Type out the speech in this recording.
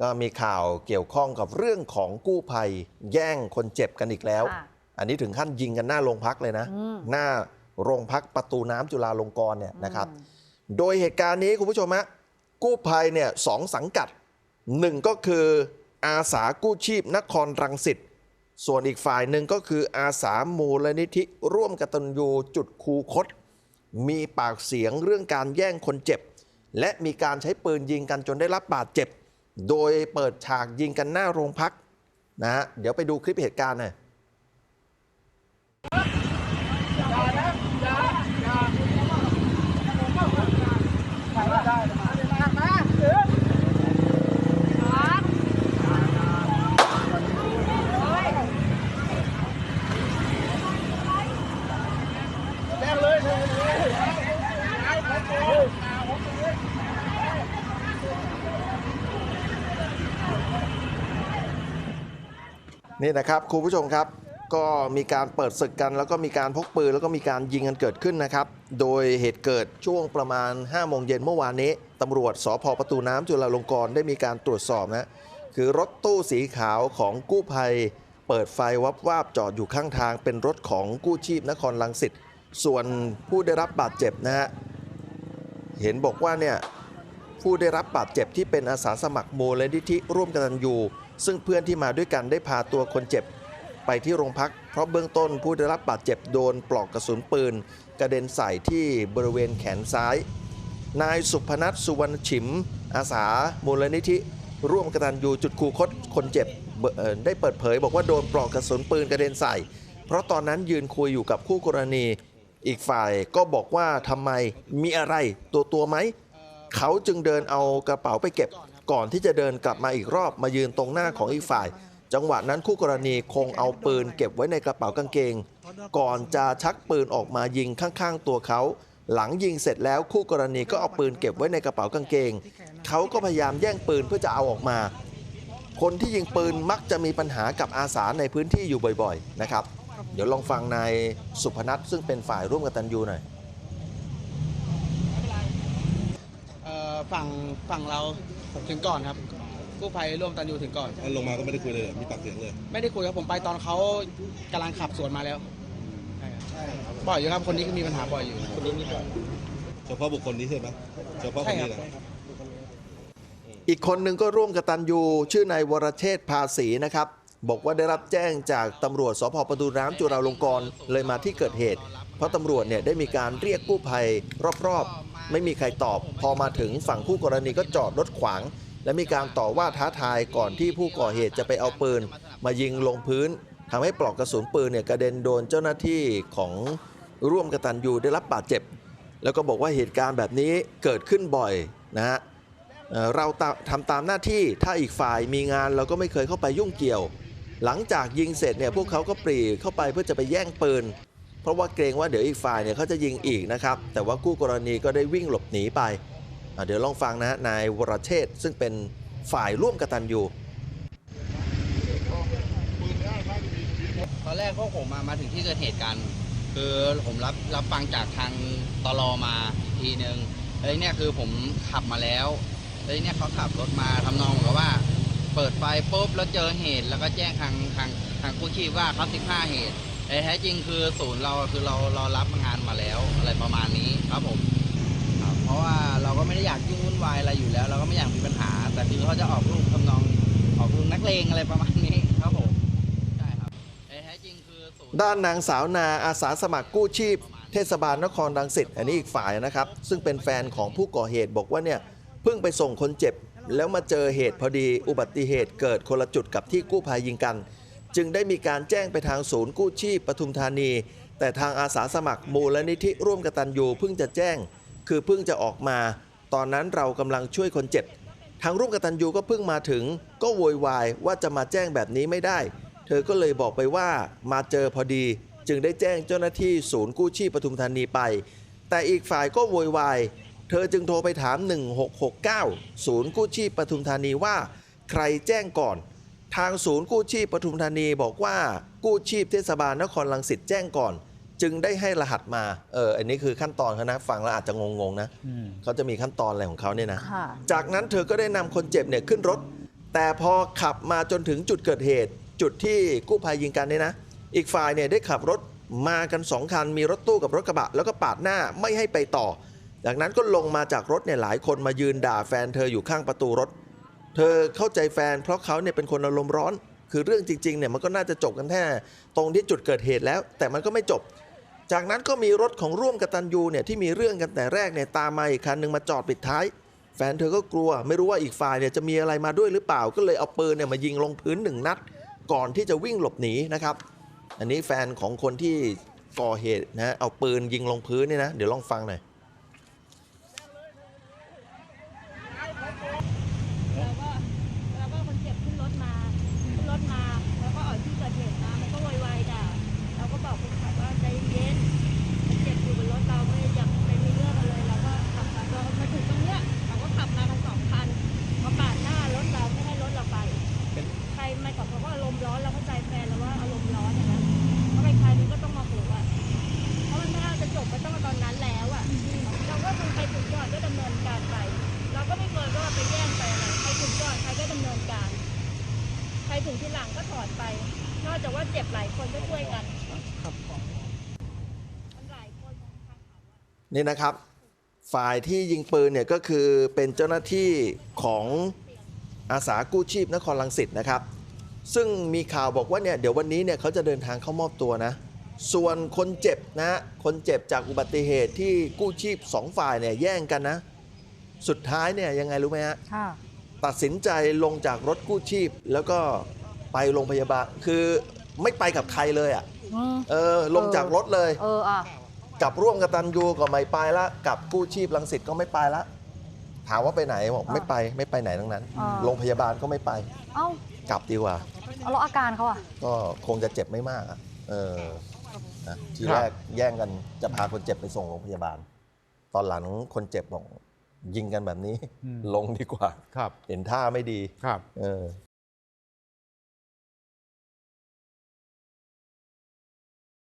ก็มีข่าวเกี่ยวข้องกับเรื่องของกู้ภัย แย่งคนเจ็บกันอีกแล้วค่ะอันนี้ถึงขั้นยิงกันหน้าโรงพักเลยนะอืมหน้าโรงพักประตูน้ำจุฬาลงกรณ์เนี่ยนะครับอืมโดยเหตุการณ์นี้คุณผู้ชมฮะกู้ภัยเนี่ยสองสังกัดหนึ่งก็คืออาสากู้ชีพนครรังสิตส่วนอีกฝ่ายหนึ่งก็คืออาสามูลนิธิร่วมกตัญญูจุดคูคต มีปากเสียงเรื่องการแย่งคนเจ็บ และมีการใช้ปืนยิงกันจนได้รับบาดเจ็บ โดยเปิดฉากยิงกันหน้าโรงพักนะฮะเดี๋ยวไปดูคลิปเหตุการณ์หน่อย นี่นะครับคุณผู้ชมครับก็มีการเปิดศึกกัน แล้วก็มีการพกปืนแล้วก็มีการยิงกันเกิดขึ้นนะครับ โดยเหตุเกิดช่วงประมาณ5โมงเย็นเมื่อวานนี้ตำรวจสพประตูน้ำจุฬาลงกรณ์ได้มีการตรวจสอบนะคือรถตู้สีขาวของกู้ภัย เปิดไฟวับวาบจอดอยู่ข้างทาง เป็นรถของกู้ชีพนครลังสิตส่วนผู้ได้รับบาดเจ็บนะฮะเห็นบอกว่าเนี่ยผู้ได้รับบาดเจ็บที่เป็นอาสาสมัครมูลนิธิร่วมกันตันยู ซึ่งเพื่อนที่มาด้วยกันได้พาตัวคนเจ็บ ไปที่โรงพัก เพราะเบื้องต้นผู้ได้รับบาดเจ็บโดนปลอกกระสุนปืน กระเด็นใส่ที่บริเวณแขนซ้าย นายสุพนัทสุวรรณฉิม อาสา มูลนิธิ ร่วมกตันยูจุดคูคตคนเจ็บได้เปิดเผย บอกว่าโดนปลอกกระสุนปืนกระเด็นใส่ เพราะตอนนั้นยืนคุยอยู่กับคู่กรณีอีกฝ่ายก็บอกว่าทำไมมีอะไรตัวตัวไหม เขาจึงเดินเอากระเป๋าไปเก็บ ก่อนที่จะเดินกลับมาอีกรอบมายืนตรงหน้าของอีกฝ่าย จังหวะนั้นคู่กรณีคงเอาปืนเก็บไว้ในกระเป๋ากางเกง ก่อนจะชักปืนออกมายิงข้างๆ ตัวเขา หลังยิงเสร็จแล้วคู่กรณีก็เอาปืนเก็บไว้ในกระเป๋ากางเกง เขาก็พยายามแย่งปืนเพื่อจะเอาออกมา คนที่ยิงปืนมักจะมีปัญหากับอาสาในพื้นที่อยู่บ่อยๆนะครับ เดี๋ยวลองฟังนายสุพนัทซึ่งเป็นฝ่ายร่วมกับตันยูหน่อย เอ่อฝั่งฝั่งเรา ถึงก่อนครับกู้ภัยร่วมตันยูถึงก่อน แล้วลงมาก็ไม่ได้คุยเลยเหรอมีปากเสียงเลย ไม่ได้คุยครับผมไปตอนเขากำลังขับสวนมาแล้วใช่ครับบ่อยอยู่ครับคนนี้ก็มีปัญหาบ่อยอยู่คนนี้มีบ่อยเฉพาะบุคคลนี้ใช่ไหมเฉพาะคใช่นครันี้บนะ อีกคนหนึ่งก็ร่วมกับตันยูชื่อนายวรเชษฐ์ภาษีนะครับ บอกว่าได้รับแจ้งจากตำรวจสพประตูน้ำจุฬาลงกรณ์เลยมาที่เกิดเหตุ เพราะตำรวจเนี่ยได้มีการเรียกกู้ภัยรอบๆ ไม่มีใครตอบ พอมาถึงฝั่งคู่กรณีก็จอดรถขวาง และมีการต่อว่าท้าทายก่อนที่ผู้ก่อเหตุจะไปเอาปืน มายิงลงพื้นทำให้ปลอกกระสุนปืนเนี่ยกระเด็นโดนเจ้าหน้าที่ของร่วมกตันยูได้รับบาดเจ็บ แล้วก็บอกว่าเหตุการณ์แบบนี้เกิดขึ้นบ่อยนะฮะเราตาทำตามหน้าที่ถ้าอีกฝ่ายมีงานเราก็ไม่เคยเข้าไปยุ่งเกี่ยว หลังจากยิงเสร็จเนี่ยพวกเขาก็ปรีเข้าไปเพื่อจะไปแย่งปืน ราะว่าเกรงว่าเดี๋ยวอีกฝ่ายเนี่ยเขาจะยิงอีกนะครับ แต่ว่าคู่กรณีก็ได้วิ่งหลบหนีไป เดี๋ยวลองฟังนะนายวรเชษซึ่งเป็นฝ่ายร่วมกตันอยู่ตอนแรกพวกผมมามาถึงที่เกิดเหตุกัน คือผมรับรับฟังจากทางตลอมาอีกทีนึงแล้วเนี่ยคือผมขับมาแล้วแล้วเนี่ยเขาขับรถมาทำนองกับว่า เปิดไฟปุ๊บแล้วเจอเหตุแล้วก็แจ้งทางทางทางกู้ชีพว่าเขา15เหตุ แต่แท้จริงคือศูนย์เราคือเราเรารับงานมาแล้วอะไรประมาณนี้ครับผมครับเพราะว่าเราก็ไม่ได้อยากยุ่งวุ่นวายอะไรอยู่แล้ว เราก็ไม่อยากมีปัญหา แต่คือเขาจะออกลูกทำนองออกลูกนักเลงอะไรประมาณนี้ครับผมใช่ครับแต่แท้จริงคือศูนย์ ด้านนางสาวนาอาสาสมัครกู้ชีพ เทศบาลนครรังสิตอันนี้อีกฝ่ายนะครับ ซึ่งเป็นแฟนของผู้ก่อเหตุบอกว่าเนี่ยเพิ่งไปส่งคนเจ็บ แล้วมาเจอเหตุพอดีอุบัติเหตุเกิดคนละจุดกับที่กู้ภัยยิงกัน จึงได้มีการแจ้งไปทางศูนย์กู้ชีพปทุมธานี แต่ทางอาสาสมัครมูลนิธิร่วมกตันยูเพิ่งจะแจ้ง คือเพิ่งจะออกมา ตอนนั้นเรากำลังช่วยคนเจ็บทางร่วมกตันยูก็เพิ่งมาถึง ก็โวยวายว่าจะมาแจ้งแบบนี้ไม่ได้ เธอก็เลยบอกไปว่ามาเจอพอดี จึงได้แจ้งเจ้าหน้าที่ศูนย์กู้ชีพปทุมธานีไป แต่อีกฝ่ายก็โวยวายเธอจึงโทรไปถาม 1669 ศูนย์กู้ชีพปทุมธานีว่า ใครแจ้งก่อน ทางศูนย์กู้ชีพปทุมธานีบอกว่ากู้ชีพเทศบาลนครลังสิตแจ้งก่อน จึงได้ให้รหัสมาเอออันนี้คือขั้นตอนเขานะฟังแล้วอาจจะงงๆนะเขาจะมีขั้นตอนอะไรของเขาเนี่ยนะค่ะ จากนั้นเธอก็ได้นำคนเจ็บเนี่ยขึ้นรถ แต่พอขับมาจนถึงจุดเกิดเหตุ จุดที่กู้ภัยยิงกันเนี่ยนะ อีกฝ่ายเนี่ยได้ขับรถมากันสองคันมีรถตู้กับรถกระบะ แล้วก็ปาดหน้าไม่ให้ไปต่อ จากนั้นก็ลงมาจากรถเนี่ยหลายคนมายืนด่าแฟนเธออยู่ข้างประตูรถ เธอเข้าใจแฟน เพราะเขาเนี่ยเป็นคนอารมณ์ร้อน คือเรื่องจริงๆเนี่ยมันก็น่าจะจบกันแค่ตรงที่จุดเกิดเหตุแล้ว แต่มันก็ไม่จบ จากนั้นก็มีรถของร่วมกตันยูเนี่ยที่มีเรื่องกันแต่แรกเนี่ยตามมาอีกคันหนึ่งมาจอดปิดท้าย แฟนเธอก็กลัวไม่รู้ว่าอีกฝ่ายเนี่ยจะมีอะไรมาด้วยหรือเปล่าก็เลยเอาปืนเนี่ยมายิงลงพื้นหนึ่งนัด ก่อนที่จะวิ่งหลบหนีนะครับ อันนี้แฟนของคนที่ก่อเหตุนะเอาปืนยิงลงพื้นเนี่ยนะเดี๋ยวลองฟังหน่อย ก่อนใครก็ดำเนินการ ใครถึงที่หลังก็ถอดไป นอกจากว่าเจ็บหลายคนก็ช่วยกันมันหลายคนของทางเขาอะนี่นะครับ ฝ่ายที่ยิงปืนเนี่ยก็คือเป็นเจ้าหน้าที่ของอาสากู้ชีพนครลังสิตนะครับ ซึ่งมีข่าวบอกว่าเนี่ยเดี๋ยววันนี้เนี่ยเขาจะเดินทางเข้ามอบตัวนะส่วนคนเจ็บนะคนเจ็บจากอุบัติเหตุที่กู้ชีพสองฝ่ายเนี่ยแย่งกันนะ สุดท้ายเนี่ยยังไงรู้ไหมฮะค่ะ ตัดสินใจลงจากรถกู้ชีพ แล้วก็ไปโรงพยาบาล คือไม่ไปกับใครเลยอะอืมเออลงจากรถเลยเอออะกับร่วมกับตันยูก็ไม่ไปละกับกู้ชีพลังสิตก็ไม่ไปละถามว่าไปไหนบอกอ่าไม่ไปไม่ไปไหนทั้งนั้นอ่าโรงพยาบาลก็ไม่ไป เอ้ากลับดีกว่าเอาแล้วอาการเขาอะก็คงจะเจ็บไม่มากอะเออนะทีครับแรกแย่งกันจะพาคนเจ็บไปส่งโรงพยาบาล ตอนหลังคนเจ็บบอก ยิงกันแบบนี้ลงดีกว่า ครับ เห็นท่าไม่ดีครับ เออ